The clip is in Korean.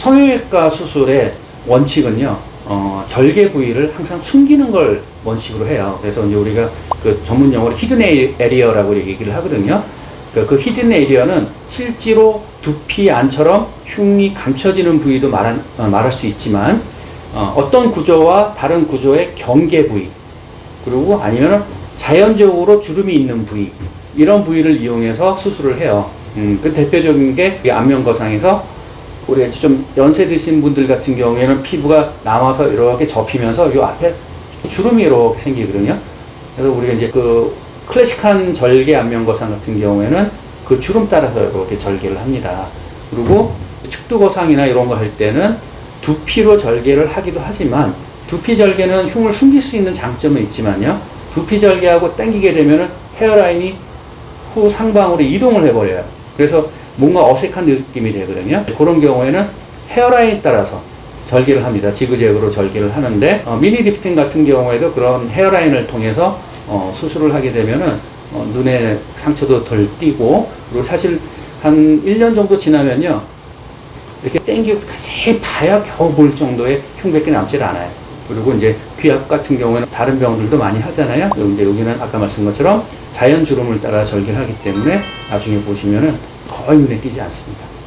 성형외과 수술의 원칙은요, 어, 절개 부위를 항상 숨기는 걸 원칙으로 해요. 그래서 이제 우리가 그 전문 용어로 히든 에리어라고 얘기를 하거든요. 그, 그 히든 에리어는 실제로 두피 안처럼 흉이 감춰지는 부위도 말한, 어, 말할 수 있지만 어, 어떤 구조와 다른 구조의 경계 부위 그리고 아니면 자연적으로 주름이 있는 부위 이런 부위를 이용해서 수술을 해요. 음, 그 대표적인 게이 안면 거상에서 우리가 좀 연세 드신 분들 같은 경우에는 피부가 남아서 이렇게 접히면서 요 앞에 주름이 이렇게 생기거든요. 그래서 우리가 이제 그 클래식한 절개 안면거상 같은 경우에는 그 주름 따라서 이렇게 절개를 합니다. 그리고 측두거상이나 이런 거 할 때는 두피로 절개를 하기도 하지만 두피 절개는 흉을 숨길 수 있는 장점은 있지만요. 두피 절개하고 당기게 되면은 헤어라인이 후 상방으로 이동을 해버려요. 그래서 뭔가 어색한 느낌이 되거든요. 그런 경우에는 헤어라인 따라서 절개를 합니다. 지그재그로 절개를 하는데 어, 미니 리프팅 같은 경우에도 그런 헤어라인을 통해서 어, 수술을 하게 되면은 어, 눈에 상처도 덜 띄고 그리고 사실 한 1년 정도 지나면요. 이렇게 땡기고 자세히 봐야 겨우 볼 정도의 흉밖에 남질 않아요. 그리고 이제 귀압 같은 경우에는 다른 병들도 많이 하잖아요. 이제 여기는 아까 말씀 것처럼 자연 주름을 따라 절개를 하기 때문에 나중에 보시면은 거의 눈에 띄지 않습니다.